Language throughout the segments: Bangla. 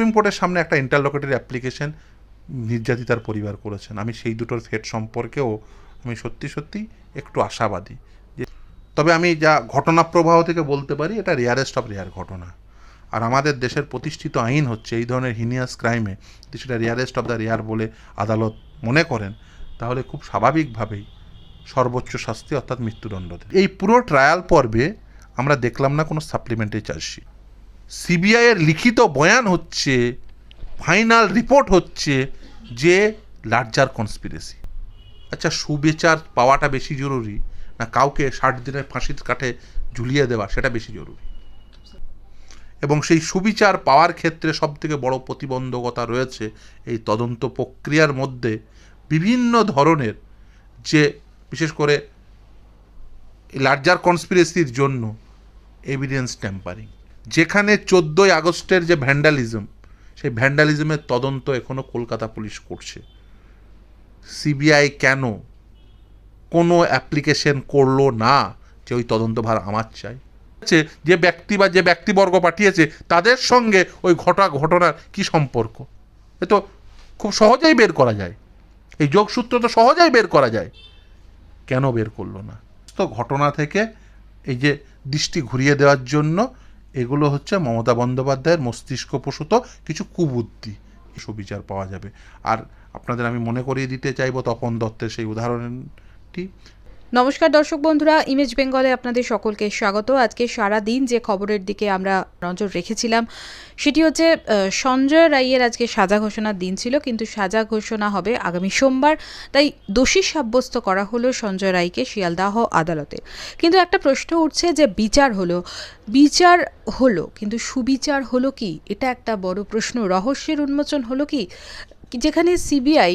সুপ্রিম কোর্টের সামনে একটা ইন্টারলোকেটরি অ্যাপ্লিকেশন নির্যাতিতার পরিবার করেছেন। আমি সেই দুটোর ফেট সম্পর্কেও আমি সত্যি সত্যি একটু আশাবাদী। যে তবে আমি যা ঘটনা প্রবাহ থেকে বলতে পারি, এটা রেয়ারেস্ট অফ রেয়ার ঘটনা। আর আমাদের দেশের প্রতিষ্ঠিত আইন হচ্ছে এই ধরনের হিনিয়াস ক্রাইমে যদি সেটা রেয়ারেস্ট অফ দ্য রেয়ার বলে আদালত মনে করেন, তাহলে খুব স্বাভাবিকভাবেই সর্বোচ্চ শাস্তি অর্থাৎ মৃত্যুদণ্ড এই পুরো ট্রায়াল পর্বে আমরা দেখলাম না কোনো সাপ্লিমেন্টারি চার্জশিট সিবিআইয়ের লিখিত বয়ান হচ্ছে, ফাইনাল রিপোর্ট হচ্ছে যে লার্জার কনস্পিরেসি আচ্ছা সুবিচার পাওয়াটা বেশি জরুরি না কাউকে ষাট দিনের ফাঁসির কাঠে ঝুলিয়ে দেওয়া সেটা বেশি জরুরি? এবং সেই সুবিচার পাওয়ার ক্ষেত্রে সবথেকে বড় প্রতিবন্ধকতা রয়েছে এই তদন্ত প্রক্রিয়ার মধ্যে বিভিন্ন ধরনের যে, বিশেষ করে লার্জার কনস্পিরেসির জন্য এভিডেন্স ট্যাম্পারিং যেখানে চোদ্দোই আগস্টের যে ভ্যান্ডালিজম, সেই ভ্যান্ডালিজমের তদন্ত এখনও কলকাতা পুলিশ করছে। সিবিআই কেন কোনো অ্যাপ্লিকেশন করল না যে ওই তদন্তভার আমার চাই? যে ব্যক্তি বা যে ব্যক্তিবর্গ পাঠিয়েছে, তাদের সঙ্গে ওই ঘটা, ঘটনার কি সম্পর্ক? এ তো খুব সহজেই বের করা যায়। এই যোগসূত্র তো সহজেই বের করা যায়। কেন বের করল না? তো ঘটনা থেকে এই যে দৃষ্টি ঘুরিয়ে দেওয়ার জন্য এগুলো হচ্ছে মমতা বন্দ্যোপাধ্যায়ের মস্তিষ্ক মস্তিষ্কপ্রসূত কিছু কুবুদ্ধি। সুবিচার পাওয়া যাবে। আর আপনাদের আমি মনে করিয়ে দিতে চাইব তপন দত্তের সেই উদাহরণটি। নমস্কার দর্শক বন্ধুরা ইমেজ বেঙ্গলে আপনাদের সকলকে স্বাগত। আজকে সারা দিন যে খবরের দিকে আমরা নজর রেখেছিলাম, সেটি হচ্ছে সঞ্জয় রাইয়ের আজকে সাজা ঘোষণার দিন ছিল, কিন্তু সাজা ঘোষণা হবে আগামী সোমবার, তাই দোষী সাব্যস্ত করা হলো সঞ্জয় রায়কে শিয়ালদাহ আদালতে। কিন্তু একটা প্রশ্ন উঠছে যে, বিচার হলো বিচার হলো, কিন্তু সুবিচার হলো কি? এটা একটা বড় প্রশ্ন, রহস্যের উন্মোচন হলো কি? যেখানে সিবিআই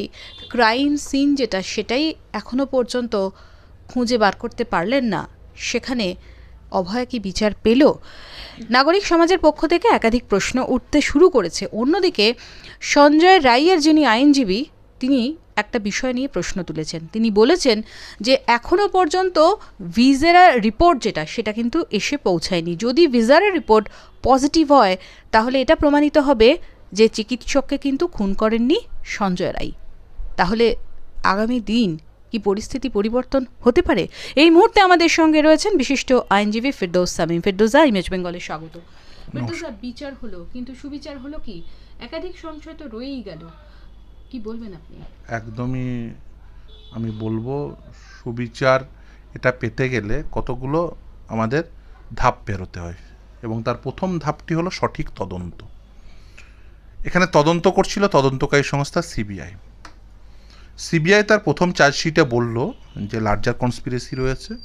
ক্রাইম সিন যেটা, সেটাই এখনও পর্যন্ত খুঁজে বার করতে পারলেন না। সেখানে অভয়া কি বিচার পেল? নাগরিক সমাজের পক্ষ থেকে একাধিক প্রশ্ন উঠতে শুরু করেছে। অন্যদিকে সঞ্জয় রাইয়ের যিনি আইনজীবী, তিনি একটা বিষয় নিয়ে প্রশ্ন তুলেছেন। তিনি বলেছেন যে এখনও পর্যন্ত ভিজারা রিপোর্ট যেটা, সেটা কিন্তু এসে পৌঁছায়নি। যদি ভিজারের রিপোর্ট পজিটিভ হয়, তাহলে এটা প্রমাণিত হবে যে চিকিৎসককে কিন্তু খুন করেননি সঞ্জয় রাই। তাহলে আগামী দিন কি পরিস্থিতি পরিবর্তন হতে পারে? এই মুহূর্তে আমাদের সঙ্গে রয়েছেন বিশিষ্ট আইনজীবী ফেরদৌস সামিম। ফেরদৌসা ইমেজ বেঙ্গলে স্বাগত। ফেরদৌসা বিচার হলো কিন্তু সুবিচার হলো কি? একাধিক সংশয় তো রয়েই গেল। কি বলবেন আপনি? একদমই আমি বলব সুবিচার এটা পেতে গেলে কতগুলো আমাদের ধাপ পেরোতে হয়। এবং তার প্রথম ধাপটি হলো সঠিক তদন্ত। এখানে তদন্ত করছিল তদন্তকারী সংস্থা সিবিআই। সিবিআই তার প্রথম চার্জশিটে বলল যে লার্জার কনস্পিরেসি রয়েছে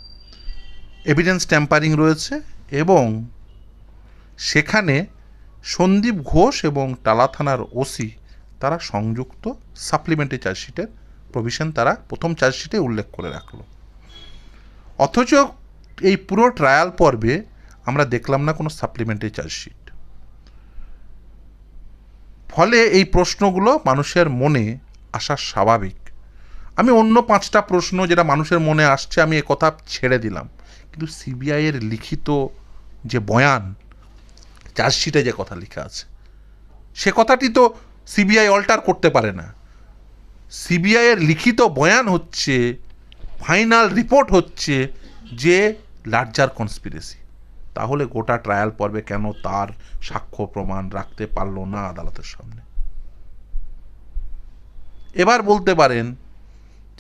এভিডেন্স ট্যাম্পারিং রয়েছে এবং সেখানে সন্দীপ ঘোষ এবং টালা থানার ওসি তারা সংযুক্ত সাপ্লিমেন্টারি চার্জশিটের প্রভিশন তারা প্রথম চার্জশিটে উল্লেখ করে রাখল। অথচ এই পুরো ট্রায়াল পর্বে আমরা দেখলাম না কোনো সাপ্লিমেন্টারি চার্জশিট। ফলে এই প্রশ্নগুলো মানুষের মনে আসা স্বাভাবিক। আমি অন্য পাঁচটা প্রশ্ন যেটা মানুষের মনে আসছে, আমি এ কথা ছেড়ে দিলাম। কিন্তু সিবিআইয়ের লিখিত যে বয়ান, চার্জশিটে যে কথা লেখা আছে, সে কথাটি তো সিবিআই অল্টার করতে পারে না। সিবিআইয়ের লিখিত বয়ান হচ্ছে ফাইনাল রিপোর্ট হচ্ছে যে লার্জার কনস্পিরেসি তাহলে গোটা ট্রায়াল পর্বে কেন তার সাক্ষ্য প্রমাণ রাখতে পারল না আদালতের সামনে? এবার বলতে পারেন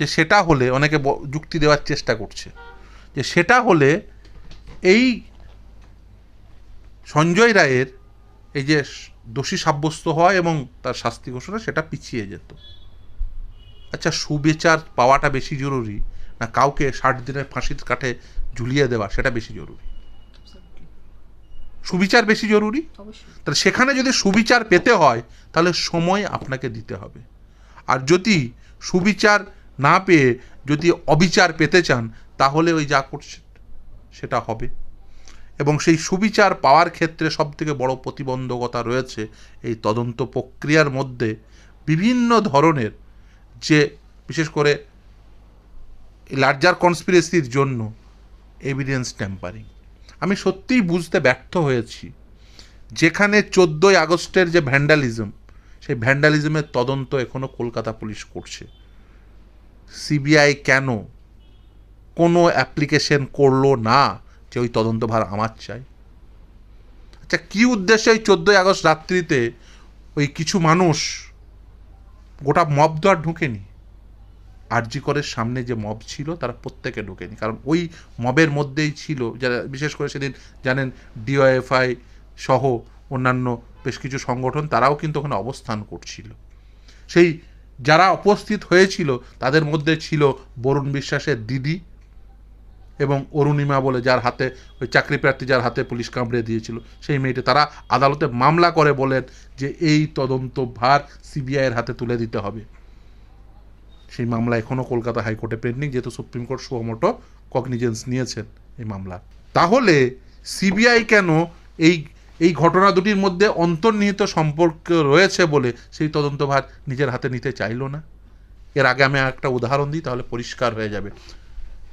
যে সেটা হলে অনেকে যুক্তি দেওয়ার চেষ্টা করছে যে সেটা হলে এই সঞ্জয় রায়ের এই যে দোষী সাব্যস্ত হয় এবং তার শাস্তি ঘোষণা সেটা পিছিয়ে যেত। আচ্ছা সুবিচার পাওয়াটা বেশি জরুরি না কাউকে ষাট দিনের ফাঁসির কাঠে ঝুলিয়ে দেওয়া সেটা বেশি জরুরি? সুবিচার বেশি জরুরি? তাহলে সেখানে যদি সুবিচার পেতে হয় তাহলে সময় আপনাকে দিতে হবে। আর যদি সুবিচার না পেয়ে যদি অবিচার পেতে চান, তাহলে ওই যা করছে সেটা হবে। এবং সেই সুবিচার পাওয়ার ক্ষেত্রে সবথেকে বড় প্রতিবন্ধকতা রয়েছে এই তদন্ত প্রক্রিয়ার মধ্যে বিভিন্ন ধরনের যে, বিশেষ করে লার্জার কনস্পিরেসির জন্য এভিডেন্স ট্যাম্পারিং আমি সত্যিই বুঝতে ব্যর্থ হয়েছি। যেখানে চোদ্দোই আগস্টের যে ভ্যান্ডালিজম সেই ভ্যান্ডালিজমের তদন্ত এখনও কলকাতা পুলিশ করছে। সিবিআই কেন কোনো অ্যাপ্লিকেশন করল না যে ওই তদন্তভার আমার চাই? আচ্ছা কী উদ্দেশ্যে ওই চোদ্দোই আগস্ট রাত্রিতে ওই কিছু মানুষ গোটা মব তো আর আরজি করের সামনে যে মব ছিল তারা প্রত্যেকে ঢোকেনি। কারণ ওই মবের মধ্যেই ছিল যারা, বিশেষ করে সেদিন জানেন ডিওএফআই সহ অন্যান্য বেশ কিছু সংগঠন, তারাও কিন্তু ওখানে অবস্থান করছিল। সেই যারা উপস্থিত হয়েছিল, তাদের মধ্যে ছিল বরুণ বিশ্বাসের দিদি এবং অরুণিমা বলে যার হাতে, ওই চাকরি প্রার্থী যার হাতে পুলিশ কামড়ে দিয়েছিল। সেই মেয়েটি তারা আদালতে মামলা করে বলেন যে এই তদন্ত ভার সিবিআইয়ের হাতে তুলে দিতে হবে। সেই মামলা এখনও কলকাতা হাইকোর্টে পেন্ডিং যেহেতু সুপ্রিম কোর্ট সুমোটো কগনিজেন্স নিয়েছেন এই মামলা তাহলে সিবিআই কেন এই এই ঘটনা দুটির মধ্যে অন্তর্নিহিত সম্পর্ক রয়েছে বলে সেই তদন্তভার নিজের হাতে নিতে চাইল না। এর আগে আমি একটা উদাহরণ দিই, তাহলে পরিষ্কার হয়ে যাবে।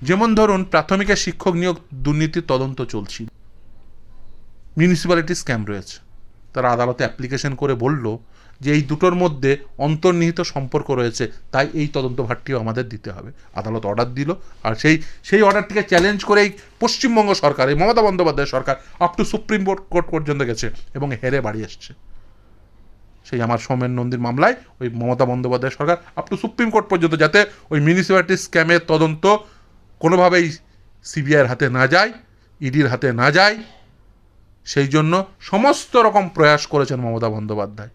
যেমন ধরুন প্রাথমিকের শিক্ষক নিয়োগ দুর্নীতির তদন্ত চলছিল। মিউনিসিপ্যালিটি স্ক্যাম রয়েছে। তারা আদালতে অ্যাপ্লিকেশন করে বলল যে এই দুটোর মধ্যে অন্তর্নিহিত সম্পর্ক রয়েছে, তাই এই তদন্তভারটিও আমাদের দিতে হবে। আদালত অর্ডার দিল, আর সেই সেই অর্ডারটিকে চ্যালেঞ্জ করে এই পশ্চিমবঙ্গ সরকার, এই মমতা বন্দ্যোপাধ্যায় সরকার আপ টু সুপ্রিম কোর্ট পর্যন্ত গেছে এবং হেরে বাড়ি এসছে সেই আমার সৌমেন নন্দীর মামলায় ওই মমতা বন্দ্যোপাধ্যায় সরকার আপ টু সুপ্রিম কোর্ট পর্যন্ত যাতে ওই মিউনিসিপ্যালিটি স্ক্যামের তদন্ত কোনোভাবেই সিবিআইয়ের হাতে না যায় ইডির হাতে না যায়, সেই জন্য সমস্ত রকম প্রয়াস করেছেন মমতা বন্দ্যোপাধ্যায়।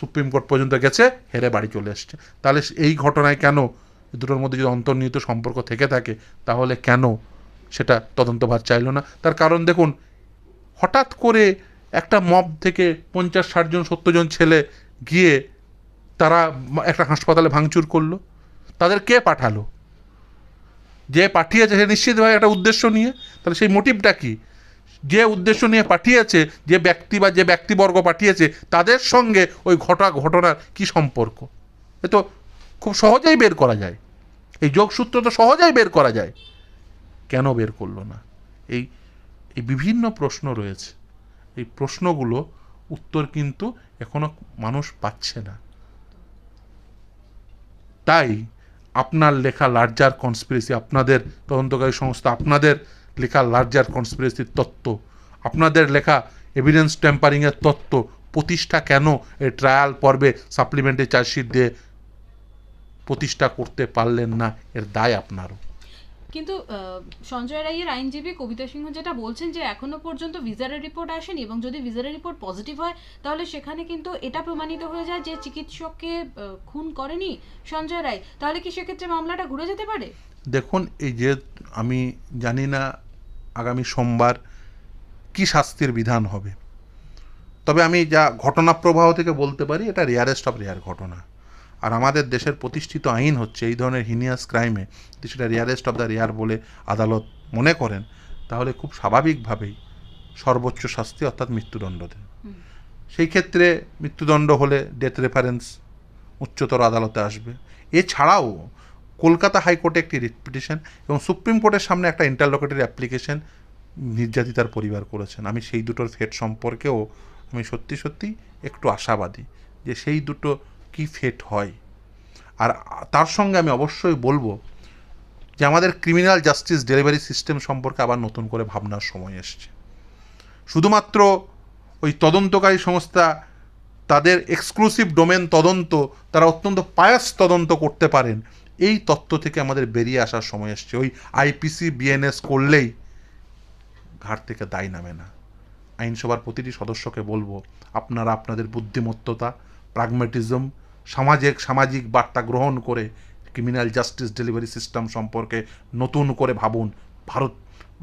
সুপ্রিম কোর্ট পর্যন্ত গেছে, হেরে বাড়ি চলে এসছে। তাহলে এই ঘটনায় কেন দুটোর মধ্যে যদি অন্তর্নিহিত সম্পর্ক থেকে থাকে, তাহলে কেন সেটা তদন্তভার চাইলো না? তার কারণ দেখুন, হঠাৎ করে একটা মব থেকে পঞ্চাশ, ষাট জন, সত্তর জন ছেলে গিয়ে তারা একটা হাসপাতালে ভাঙচুর করল। তাদের কে পাঠালো? যে পাঠিয়েছে সে নিশ্চিতভাবে একটা উদ্দেশ্য নিয়ে। তাহলে সেই মোটিভটা কি? যে উদ্দেশ্য নিয়ে পাঠিয়েছে, যে ব্যক্তি বা যে ব্যক্তিবর্গ পাঠিয়েছে, তাদের সঙ্গে ওই ঘটা ঘটনার কি সম্পর্ক? এ তো খুব সহজেই বের করা যায়। এই যোগসূত্র তো সহজেই বের করা যায়। কেন বের করল না? এই এই বিভিন্ন প্রশ্ন রয়েছে। এই প্রশ্নগুলো উত্তর কিন্তু এখনও মানুষ পাচ্ছে না। তাই আপনার লেখা লার্জার কনস্পিরেসি, আপনাদের তদন্তকারী সংস্থা, আপনাদের লেখা লার্জার কনস্পিরেসির তত্ত্ব। আপনাদের লেখা এভিডেন্স টেম্পারিংয়ের তত্ত্ব। প্রতিষ্ঠা কেন এই ট্রায়াল পর্বে সাপ্লিমেন্টারি চার্জশিট দিয়ে প্রতিষ্ঠা করতে পারলেন না? এর দায় আপনারও। কিন্তু সঞ্জয় রায়ের আইনজীবী কবিতা সিংহ যেটা বলছেন যে এখনও পর্যন্ত ভিজারের রিপোর্ট আসেনি এবং যদি ভিজারের রিপোর্ট পজিটিভ হয় তাহলে সেখানে কিন্তু এটা প্রমাণিত হয়ে যায় যে চিকিৎসককে খুন করেনি সঞ্জয় রায়। তাহলে কি সেক্ষেত্রে মামলাটা ঘুরে যেতে পারে? দেখুন এই যে আমি জানি না আগামী সোমবার কি শাস্তির বিধান হবে? তবে আমি যা ঘটনা প্রবাহ থেকে বলতে পারি, এটা রেয়ারেস্ট অফ রেয়ার ঘটনা। আর আমাদের দেশের প্রতিষ্ঠিত আইন হচ্ছে এই ধরনের হিনিয়াস ক্রাইমে যদি সেটা রেয়ারেস্ট অফ দ্য রেয়ার বলে আদালত মনে করেন, তাহলে খুব স্বাভাবিকভাবেই সর্বোচ্চ শাস্তি অর্থাৎ মৃত্যুদণ্ড দেন সেই ক্ষেত্রে মৃত্যুদণ্ড হলে ডেথ রেফারেন্স উচ্চতর আদালতে আসবে। এছাড়াও কলকাতা হাইকোর্টে একটি রিট পিটিশন এবং সুপ্রিম কোর্টের সামনে একটা ইন্টারলোকেটরি অ্যাপ্লিকেশন নির্যাতিতার পরিবার করেছেন। আমি সেই দুটোর ফেট সম্পর্কেও আমি সত্যি সত্যি একটু আশাবাদী যে সেই দুটো কি ফেট হয়। আর তার সঙ্গে আমি অবশ্যই বলব যে আমাদের ক্রিমিনাল জাস্টিস ডেলিভারি সিস্টেম সম্পর্কে আবার নতুন করে ভাবনার সময় এসছে। শুধুমাত্র ওই তদন্তকারী সংস্থা, তাদের এক্সক্লুসিভ ডোমেন তদন্ত, তারা অত্যন্ত পায়াস তদন্ত করতে পারেন এই তত্ত্ব থেকে আমাদের বেরিয়ে আসার সময় এসছে। ওই আইপিসি, বিএনএস করলেই ঘাট থেকে দায় নামে না। আইনসভার প্রতিটি সদস্যকে বলব, আপনারা আপনাদের বুদ্ধিমত্ততা প্রাগমেটিজম সামাজিক সামাজিক বার্তা গ্রহণ করে ক্রিমিনাল জাস্টিস ডেলিভারি সিস্টেম সম্পর্কে নতুন করে ভাবুন। ভারত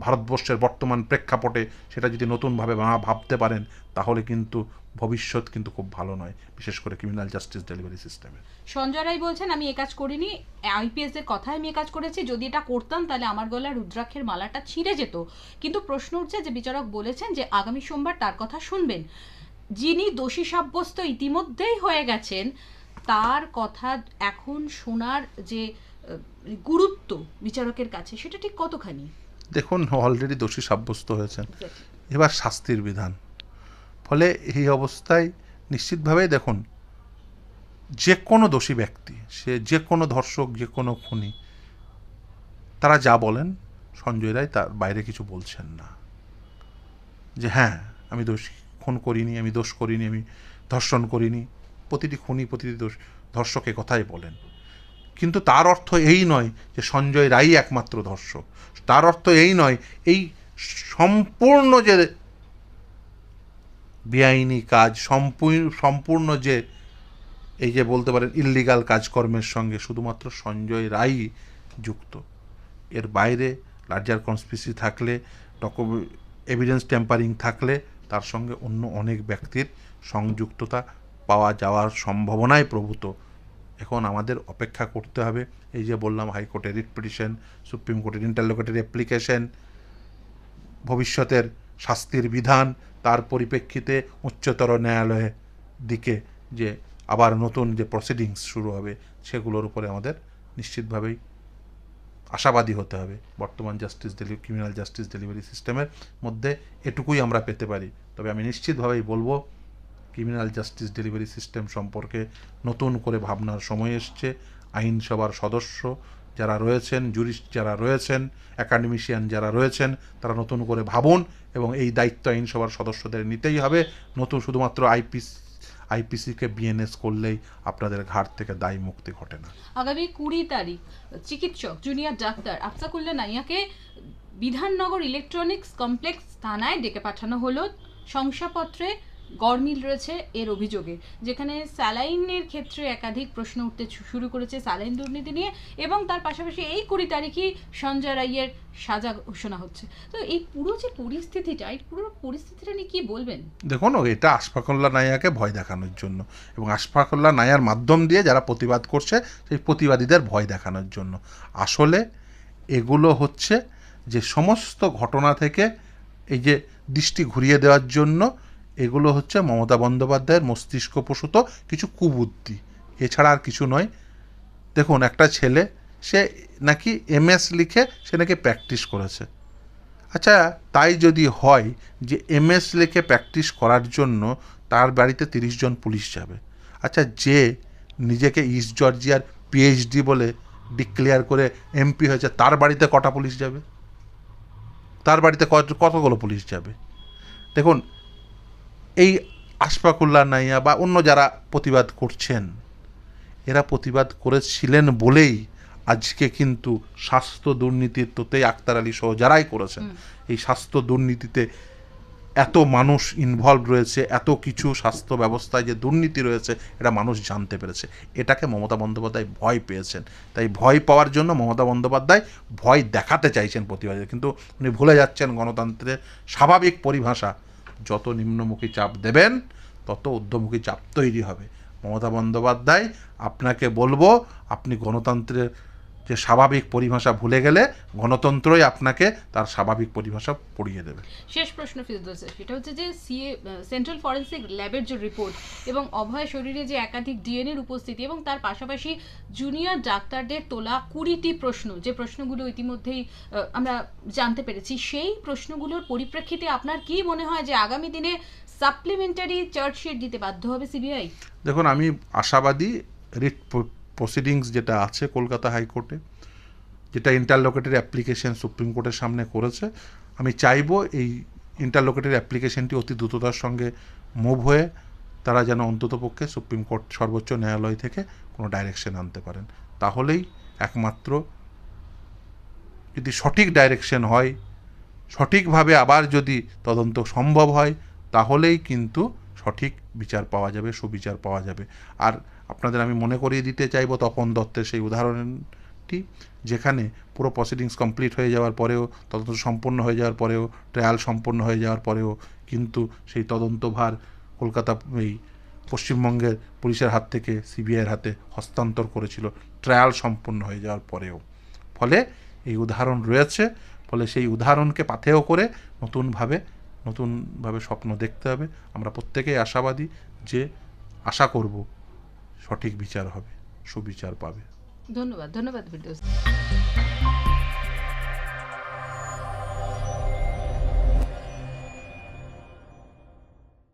ভারতবর্ষের বর্তমান প্রেক্ষাপটে সেটা যদি নতুনভাবে ভাবতে পারেন, তাহলে কিন্তু ভবিষ্যৎ কিন্তু খুব ভালো নয়, বিশেষ করে ক্রিমিনাল জাস্টিস ডেলিভারি সিস্টেমে সঞ্জয় রায় বলছেন, আমি এ কাজ করিনি আইপিএস এর কথায় আমি এ কাজ করেছি। যদি এটা করতাম, তাহলে আমার গলায় রুদ্রাক্ষের মালাটা ছিঁড়ে যেত। কিন্তু প্রশ্ন উঠছে যে বিচারক বলেছেন যে আগামী সোমবার তার কথা শুনবেন। যিনি দোষী সাব্যস্ত ইতিমধ্যেই হয়ে গেছেন, তার কথা এখন শোনার যে গুরুত্ব বিচারকের কাছে, সেটা ঠিক কতখানি? দেখুন অলরেডি দোষী সাব্যস্ত হয়েছেন। এবার শাস্তির বিধান। ফলে এই অবস্থায় নিশ্চিতভাবেই দেখুন যে কোনো দোষী ব্যক্তি সে যে কোনো ধর্ষক যে কোনো খুনি তারা যা বলেন সঞ্জয় রায় তার বাইরে কিছু বলছেন না। যে হ্যাঁ আমি দোষ খুন করিনি আমি দোষ করিনি আমি ধর্ষণ করিনি প্রতিটি খুনি প্রতিটি দোষ ধর্ষক কথাই বলেন। কিন্তু তার অর্থ এই নয় যে সঞ্জয় রায় একমাত্র ধর্ষক। তার অর্থ এই নয়, এই সম্পূর্ণ যে বেআইনি কাজ সম্পূর্ণ সম্পূর্ণ যে এই যে বলতে পারেন ইল্লিগাল কাজকর্মের সঙ্গে শুধুমাত্র সঞ্জয় রায় যুক্ত। এর বাইরে লার্জার কনস্পিসি থাকলে ডকুমেন্ট এভিডেন্স টেম্পারিং থাকলে, তার সঙ্গে অন্য অনেক ব্যক্তির সংযুক্ততা পাওয়া যাওয়ার সম্ভাবনায় প্রভূত। এখন আমাদের অপেক্ষা করতে হবে। এই যে বললাম হাইকোর্টের রিট পিটিশন সুপ্রিম কোর্টের ইন্টারলোকেটের অ্যাপ্লিকেশন ভবিষ্যতের শাস্তির বিধান, তার পরিপ্রেক্ষিতে উচ্চতর ন্যায়ালয়ের দিকে যে আবার নতুন যে প্রসিডিংস শুরু হবে, সেগুলোর উপরে আমাদের নিশ্চিতভাবেই আশাবাদী হতে হবে। বর্তমান justice deli criminal justice delivery সিস্টেমের মধ্যে এটুকুই আমরা পেতে পারি। তবে আমি নিশ্চিতভাবেই বলব ক্রিমিনাল জাস্টিস ডেলিভারি সিস্টেম সম্পর্কে নতুন করে ভাবনার সময় এসছে। আইনসভার সদস্য যারা রয়েছেন জুরিস্ট যারা রয়েছেন অ্যাকাডেমিশিয়ান যারা রয়েছেন, তারা নতুন করে ভাবুন এবং এই দায়িত্ব আইনসভার সদস্যদের নিতেই হবে। নতুন শুধুমাত্র আইপিসি, আইপিসিকে বিএনএস করলেই আপনাদের ঘাট থেকে দায় মুক্তি ঘটে না। আগামী কুড়ি তারিখ, চিকিৎসক জুনিয়র ডাক্তার আফসাকুল্লা নাইয়াকে বিধাননগর ইলেকট্রনিক্স কমপ্লেক্স থানায় ডেকে পাঠানো হলো। শংসাপত্রে গরমিল রয়েছে এর অভিযোগে, যেখানে স্যালাইনের ক্ষেত্রে একাধিক প্রশ্ন উঠতে শুরু করেছে স্যালাইন দুর্নীতি নিয়ে এবং তার পাশাপাশি এই কুড়ি তারিখই সঞ্জয় রাইয়ের সাজা ঘোষণা হচ্ছে। তো এই পুরো যে পরিস্থিতিটা, এই পুরো পরিস্থিতিটা নিয়ে কি বলবেন? দেখুন, এটা আশফাকুল্লাহ নাইয়াকে ভয় দেখানোর জন্য এবং আশফাকুল্লাহ নাইয়ার মাধ্যম দিয়ে যারা প্রতিবাদ করছে, সেই প্রতিবাদীদের ভয় দেখানোর জন্য। আসলে এগুলো হচ্ছে যে সমস্ত ঘটনা থেকে এই যে দৃষ্টি ঘুরিয়ে দেওয়ার জন্য এগুলো হচ্ছে মমতা বন্দ্যোপাধ্যায়ের মস্তিষ্ক মস্তিষ্কপ্রসূত কিছু কুবুদ্ধি। এছাড়া আর কিছু নয়। দেখুন, একটা ছেলে, সে নাকি এমএস লিখে সে নাকি প্র্যাকটিস করেছে। আচ্ছা তাই যদি হয় যে এমএস লিখে প্র্যাকটিস করার জন্য তার বাড়িতে তিরিশ জন পুলিশ যাবে। আচ্ছা যে নিজেকে ইস্ট জর্জিয়ার পিএইচডি বলে ডিক্লেয়ার করে এমপি হয়েছে, তার বাড়িতে কটা পুলিশ যাবে? তার বাড়িতে কত- কতগুলো পুলিশ যাবে? দেখুন এই আশফাকুল্লাহ নাইয়া বা অন্য যারা প্রতিবাদ করছেন এরা প্রতিবাদ করেছিলেন বলেই আজকে কিন্তু স্বাস্থ্য দুর্নীতির তোতেই আক্তার আলী সহ যারাই করেছেন এই স্বাস্থ্য দুর্নীতিতে এত মানুষ ইনভলভ রয়েছে এত কিছু স্বাস্থ্য ব্যবস্থায় যে দুর্নীতি রয়েছে এটা মানুষ জানতে পেরেছে। এটাকে মমতা বন্দ্যোপাধ্যায় ভয় পেয়েছেন। তাই ভয় পাওয়ার জন্য মমতা বন্দ্যোপাধ্যায় ভয় দেখাতে চাইছেন প্রতিবাদীদের। কিন্তু উনি ভুলে যাচ্ছেন গণতন্ত্রের স্বাভাবিক পরিভাষা। যত নিম্নমুখী চাপ দেবেন, তত ঊর্ধ্বমুখী চাপ তৈরি হবে। মমতা বন্দ্যোপাধ্যায়, আপনাকে বলব, আপনি গণতন্ত্রের যে স্বাভাবিক পরিভাষা ভুলে গেলে গণতন্ত্রই আপনাকে তার স্বাভাবিক পরিভাষা পড়িয়ে দেবে। শেষ প্রশ্ন ফিরদৌস সেটা হচ্ছে যে সিএ সেন্ট্রাল ফরেন্সিক ল্যাবের যে রিপোর্ট এবং অভয় শরীরে যে একাধিক ডিএনএর উপস্থিতি এবং তার পাশাপাশি জুনিয়র ডাক্তারদের তোলা কুড়িটি প্রশ্ন যে প্রশ্নগুলো ইতিমধ্যেই আমরা জানতে পেরেছি। সেই প্রশ্নগুলোর পরিপ্রেক্ষিতে আপনার কি মনে হয় যে আগামী দিনে সাপ্লিমেন্টারি চার্জশিট দিতে বাধ্য হবে সিবিআই? দেখুন আমি আশাবাদী রিট প্রসিডিংস যেটা আছে কলকাতা হাইকোর্টে, যেটা ইন্টারলোকেটের অ্যাপ্লিকেশন সুপ্রিম কোর্টের সামনে করেছে, আমি চাইব এই ইন্টারলোকেটের অ্যাপ্লিকেশনটি অতি দ্রুততার সঙ্গে মুভ হয়ে তারা যেন অন্ততপক্ষে সুপ্রিম কোর্ট সর্বোচ্চ ন্যায়ালয় থেকে কোনো ডাইরেকশন আনতে পারেন। তাহলেই একমাত্র যদি সঠিক ডাইরেকশন হয়, সঠিকভাবে আবার যদি তদন্ত সম্ভব হয়, তাহলেই কিন্তু সঠিক বিচার পাওয়া যাবে, সুবিচার পাওয়া যাবে। আর আপনাদের আমি মনে করিয়ে দিতে চাইব তপন দত্তের সেই উদাহরণটি, যেখানে পুরো প্রসিডিংস কমপ্লিট হয়ে যাওয়ার পরেও, তদন্ত সম্পূর্ণ হয়ে যাওয়ার পরেও ট্রায়াল সম্পূর্ণ হয়ে যাওয়ার পরেও কিন্তু সেই তদন্তভার কলকাতা, এই পশ্চিমবঙ্গের পুলিশের হাত থেকে, সিবিআইয়ের হাতে হস্তান্তর করেছিল ট্রায়াল সম্পূর্ণ হয়ে যাওয়ার পরেও। ফলে এই উদাহরণ রয়েছে, ফলে সেই উদাহরণকে পাথেয় করে নতুনভাবে নতুনভাবে স্বপ্ন দেখতে হবে। আমরা প্রত্যেকেই আশাবাদী যে আশা করব সঠিক বিচার হবে সুবিচার পাবে। ধন্যবাদ ধন্যবাদ